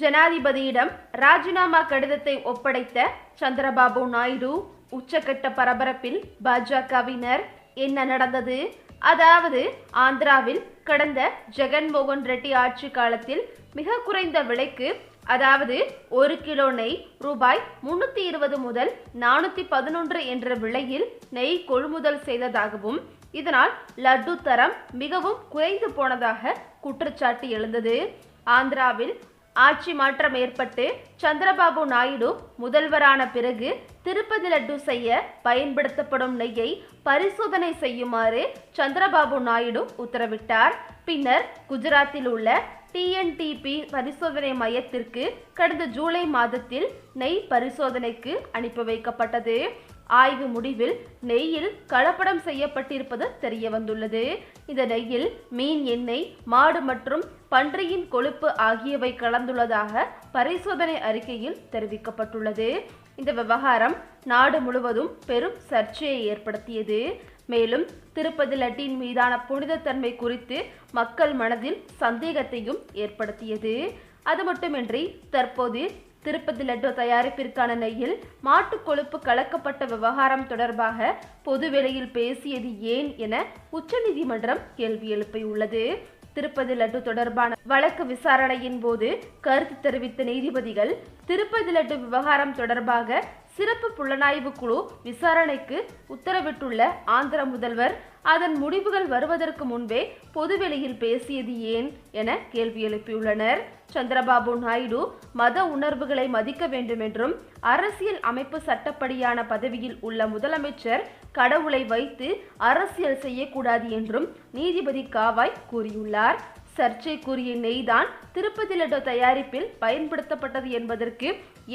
ஜனாதிபதியிடம் ராஜினாமா கடிதத்தை ஒப்படைத்த சந்திரபாபு நாயுடு உச்சக்கட்ட பரபரப்பில் பாஜகவினர் என்ன நடந்தது? அதாவது ஆந்திராவில் கடந்த ஜெகன்மோகன் ரெட்டி ஆட்சி காலத்தில் மிக குறைந்த விலைக்கு அதாவது ஒரு கிலோ நெய் ரூபாய் முன்னூற்றி இருபது முதல் நானூத்தி பதினொன்று என்ற விலையில் நெய் கொள்முதல் செய்ததாகவும் இதனால் லட்டு தரம் மிகவும் குறைந்து போனதாக குற்றச்சாட்டு எழுந்தது. ஆந்திராவில் ஆட்சி மாற்றம் ஏற்பட்டு சந்திரபாபு நாயுடு முதல்வரான பிறகு திருப்பதி லட்டு செய்ய பயன்படுத்தப்படும் நெய்யை பரிசோதனை செய்யுமாறு சந்திரபாபு நாயுடு உத்தரவிட்டார். பின்னர் குஜராத்தில் உள்ள டிஎன்டிபி பரிசோதனை மையத்திற்கு கடந்த ஜூலை மாதத்தில் நெய் பரிசோதனைக்கு அனுப்பி வைக்கப்பட்டது. ஆய்வு முடிவில் நெய்யில் கலப்படம் செய்யப்பட்டிருப்பது தெரிய வந்துள்ளது இந்த நெய்யில் மீன் எண்ணெய் மாடு மற்றும் பன்றியின் கொழுப்பு ஆகியவை கலந்துள்ளதாக பரிசோதனை அறிக்கையில் தெரிவிக்கப்பட்டுள்ளது. இந்த விவகாரம் நாடு முழுவதும் பெரும் சர்ச்சையை ஏற்படுத்தியது. மேலும் திருப்பதி லட்டின் மீதான புனிதத்தன்மை குறித்து மக்கள் மனதில் சந்தேகத்தையும் ஏற்படுத்தியது. அது மட்டுமின்றி தற்போது திருப்பதி லட்டு தயாரிப்பிற்கான நெய்யில் மாட்டுக் கொழுப்பு கலக்கப்பட்ட விவகாரம் தொடர்பாக பொதுவெளியில் பேசியது ஏன் என உச்சநீதிமன்றம் கேள்வி எழுப்பியுள்ளது திருப்பதி லட்டு தொடர்பான வழக்கு விசாரணையின் போது கருத்து தெரிவித்த நீதிபதிகள் திருப்பதி லட்டு விவகாரம் தொடர்பாக சிறப்பு புலனாய்வு குழு விசாரணைக்கு உத்தரவிட்டுள்ள ஆந்திர முதல்வர் அதன் முடிவுகள் வருவதற்கு முன்பே பொதுவெளியில் பேசியது ஏன் என கேள்வி எழுப்பியுள்ளனர். சந்திரபாபு நாயுடு மத உணர்வுகளை மதிக்க வேண்டும் என்றும் அரசியல் அமைப்பு சட்டப்படியான பதவியில் உள்ள முதலமைச்சர் கடவுளை வைத்து அரசியல் செய்யக்கூடாது என்றும் நீதிபதி காவாய் கூறியுள்ளார். சர்ச்சைக்குரிய நெய்தான் திருப்பதி லட்டு தயாரிப்பில் பயன்படுத்தப்பட்டது என்பதற்கு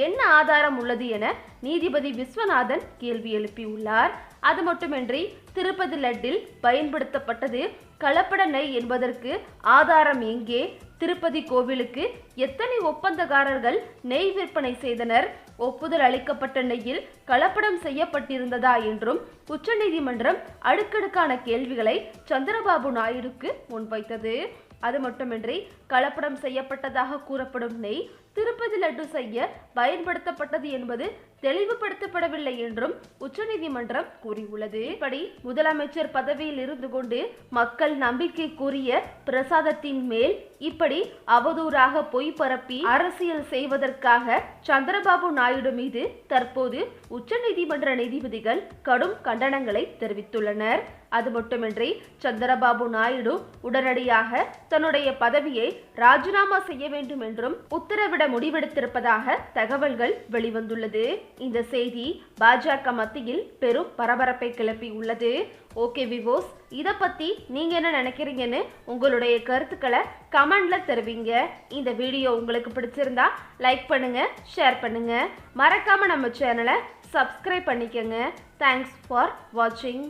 என்ன ஆதாரம் உள்ளது என நீதிபதி விஸ்வநாதன் கேள்வி எழுப்பியுள்ளார். அது மட்டுமின்றி திருப்பதி லட்டில் பயன்படுத்தப்பட்டது கலப்பட நெய் என்பதற்கு ஆதாரம் எங்கே? திருப்பதி கோவிலுக்கு எத்தனை ஒப்பந்தக்காரர்கள் நெய் விற்பனை செய்தனர்? ஒப்புதல் அளிக்கப்பட்ட நெய்யில் கலப்படம் செய்யப்பட்டிருந்ததா என்றும் உச்சநீதிமன்றம் அடுக்கடுக்கான கேள்விகளை சந்திரபாபு நாயுடுக்கு முன்வைத்தது. அது மட்டுமின்றி கலப்படம் செய்யப்பட்டதாக கூறப்படும் நெய் திருப்பதி லட்டு செய்ய பயன்படுத்தப்பட்டது என்பது தெளிவுபடுத்தப்படவில்லை என்றும் உச்சநீதிமன்றம் கூறியுள்ளது. இப்படி முதலமைச்சர் பதவியில் இருந்து கொண்டு மக்கள் நம்பிக்கை கூறிய பிரசாதத்தின் மேல் இப்படி அவதூறாக பொய் பரப்பி அரசியல் செய்வதற்காக சந்திரபாபு நாயுடு மீது தற்போது உச்சநீதிமன்ற நீதிபதிகள் கடும் கண்டனங்களை தெரிவித்துள்ளனர். அது மட்டுமின்றி சந்திரபாபு நாயுடு உடனடியாக தன்னுடைய பதவியை ராஜினாமா செய்ய வேண்டும் என்றும் உத்தரவிட முடிவெடுத்திருப்பதாக தகவல்கள் வெளிவந்துள்ளது. இந்த செய்தி பாஜக மத்தியில் பெரும் பரபரப்பை கிளப்பி உள்ளது. ஓகே விவோஸ் இதை பத்தி நீங்க என்ன நினைக்கிறீங்கன்னு உங்களுடைய கருத்துக்களை கமெண்ட்ல தெரிவிங்க. இந்த வீடியோ உங்களுக்கு பிடிச்சிருந்தா லைக் பண்ணுங்க ஷேர் பண்ணுங்க. மறக்காம நம்ம சேனலை சப்ஸ்கிரைப் பண்ணிக்கோங்க. தேங்க்ஸ் ஃபார் வாட்சிங்